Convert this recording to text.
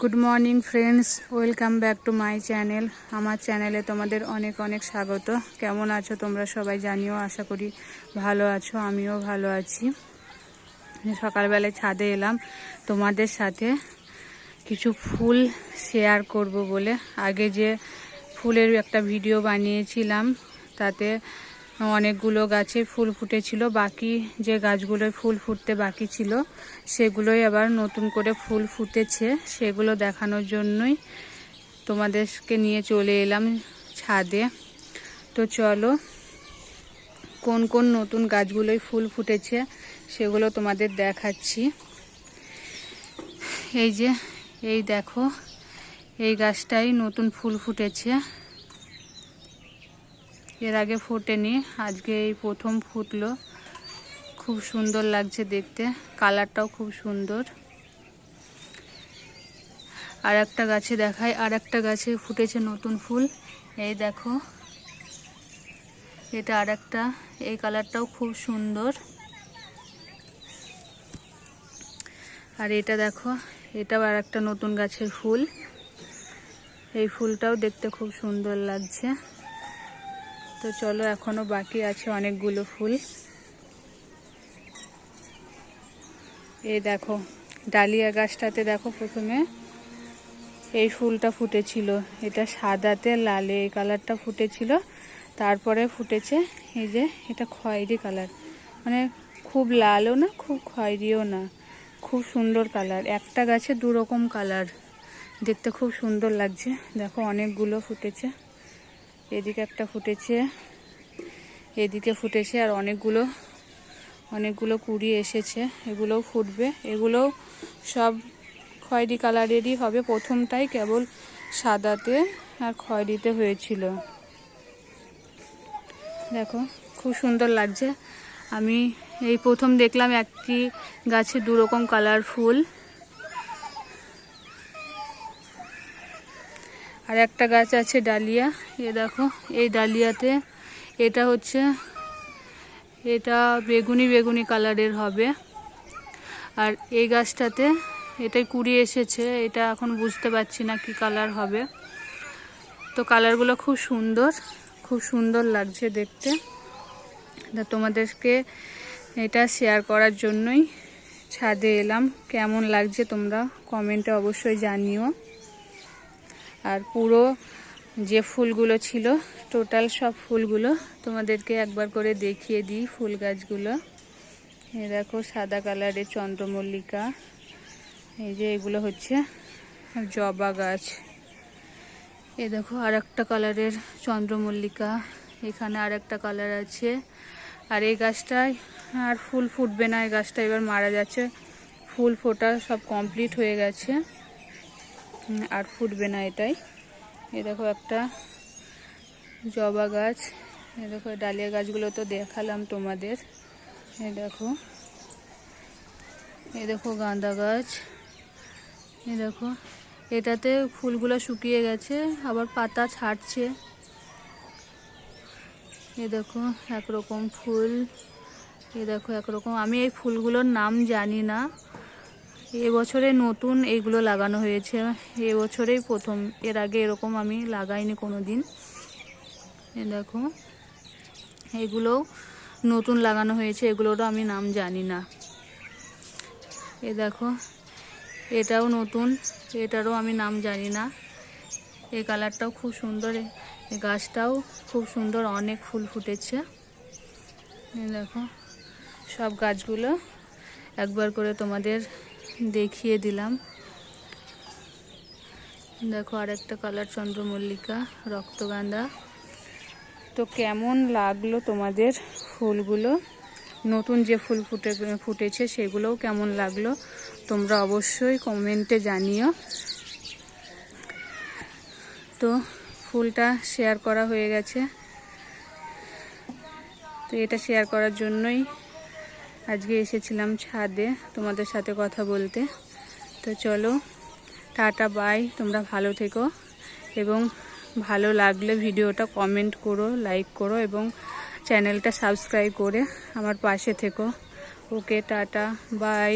Good morning friends welcome back to my channel আমার চ্যানেলে তোমাদের অনেক অনেক স্বাগত। কেমন আছো তোমরা সবাই জানিও, আশা করি ভালো আছো, আমিও ভালো আছি। সকালবেলায় ছাদে এলাম। তোমাদের সাথে কিছু ফুল শেয়ার করব বলে। আগে যে ফুলের একটা ভিডিও বানিয়েছিলাম, তাতে অনেকগুলো গাছে ফুল ফুটেছিল। বাকি যে গাছগুলোয় ফুল ফুটতে বাকি ছিল, সেগুলোই আবার নতুন করে ফুল ফুটেছে। সেগুলো দেখানোর জন্যই তোমাদেরকে নিয়ে চলে এলাম ছাদে। তো চলো, কোন কোন নতুন গাছগুলোয় ফুল ফুটেছে সেগুলো তোমাদের দেখাচ্ছি। এই যে, এই দেখো, এই গাছটাই নতুন ফুল ফুটেছে। এর আগে ফোটেনি, আজকে এই প্রথম ফুটলো। খুব সুন্দর লাগছে দেখতে, কালারটাও খুব সুন্দর। আর একটা গাছে দেখায় আর একটা গাছে ফুটেছে নতুন ফুল। এই দেখো, এটা আর একটা, এই কালারটাও খুব সুন্দর। আর এটা দেখো, এটাও আর একটা নতুন গাছের ফুল। এই ফুলটাও দেখতে খুব সুন্দর লাগছে। তো চলো, এখনও বাকি আছে অনেকগুলো ফুল। এই দেখো, ডালিয়া গাছটাতে দেখো প্রথমে। এই ফুলটা ফুটেছিল। এটা সাদাতে লালে এই কালারটা ফুটেছিল। তারপরে ফুটেছে এই যে, এটা খয়েরি কালার। মানে খুব লালও না, খুব খয়েরিও না। খুব সুন্দর কালার। একটা গাছে দু রকম কালার। দেখতে খুব সুন্দর লাগছে। দেখো, অনেকগুলো ফুটেছে। এদিকে একটা ফুটেছে, এদিকে ফুটেছে আর অনেকগুলো অনেকগুলো কুড়ি এসেছে, এগুলোও ফুটবে, এগুলোও সব খয়েরি কালারেরই হবে, প্রথমটাই কেবল সাদাতে আর খয়েরিতে হয়েছিল। দেখো, খুব সুন্দর লাগছে। আমি এই প্রথম দেখলাম একটি গাছে দুরকম কালার ফুল আর একটা গাছ আছে ডালিয়া। এ দেখো, এই ডালিয়াতে এটা হচ্ছে, এটা বেগুনি বেগুনি কালারের হবে। আর এই গাছটাতে এটাই কুড়ি এসেছে, এটা এখন বুঝতে পারছি না কি কালার হবে। তো কালারগুলো খুব সুন্দর খুব সুন্দর লাগছে দেখতে। তা তোমাদেরকে এটা শেয়ার করার জন্যই ছাদে এলাম। কেমন লাগছে তোমরা কমেন্টে অবশ্যই জানিও। আর পুরো যে ফুলগুলো ছিল টোটাল সব ফুলগুলো তোমাদেরকে একবার করে দেখিয়ে দিই ফুল গাছগুলো। এই দেখো সাদা কালারের চন্দ্রমল্লিকা, এই যে এগুলো হচ্ছে জবা গাছ। এই দেখো আর একটা কালারের চন্দ্রমল্লিকা, এখানে আর একটা কালার আছে। আর এই গাছটায় আর ফুল ফুটবে না, এই গাছটা এবার মারা যাচ্ছে। ফুল ফোটা সব কমপ্লিট হয়ে গেছে। আর ফুটবে না এটাই। এ দেখো একটা জবা গাছ। এ দেখো ডালিয়া গাছগুলো তো দেখালাম তোমাদের। এ দেখো এ দেখো গাঁদা গাছ। এ দেখো, এটাতে ফুলগুলো শুকিয়ে গেছে, আবার পাতা ছাড়ছে। এ দেখো, একরকম ফুল। এ দেখো, একরকম, আমি এই ফুলগুলোর নাম জানি না। এবছরে নতুন এইগুলো লাগানো হয়েছে। এবছরেই প্রথম। এর আগে এরকম আমি লাগাইনি কোনো দিন দেখো এগুলোও নতুন লাগানো হয়েছে। এগুলোরও আমি নাম জানি না। এ দেখো, এটাও নতুন। এটারও আমি নাম জানি না। এই কালারটাও খুব সুন্দর। গাছটাও খুব সুন্দর। অনেক ফুল ফুটেছে। দেখো, সব গাছগুলো একবার করে তোমাদের দেখিয়ে দিলাম। দেখো আর একটা কালার চন্দ্রমল্লিকা রক্তগান্ধা তো কেমন লাগল তোমাদের ফুলগুলো? নতুন যে ফুল ফুটে, ফুটেছে সেগুলোও কেমন লাগল? তোমরা অবশ্যই কমেন্টে জানিও। তো ফুলটা শেয়ার করা হয়ে গেছে। তো এটা শেয়ার করার জন্যই আজকে এসেছিলাম ছাদে তোমাদের সাথে কথা বলতে। তো চলো, টাটা, বাই, তোমরা ভালো থেকো এবং ভালো লাগলে ভিডিওটা কমেন্ট করো লাইক করো এবং চ্যানেলটা সাবস্ক্রাইব করে আমার পাশে থেকো। Okay tata, bye.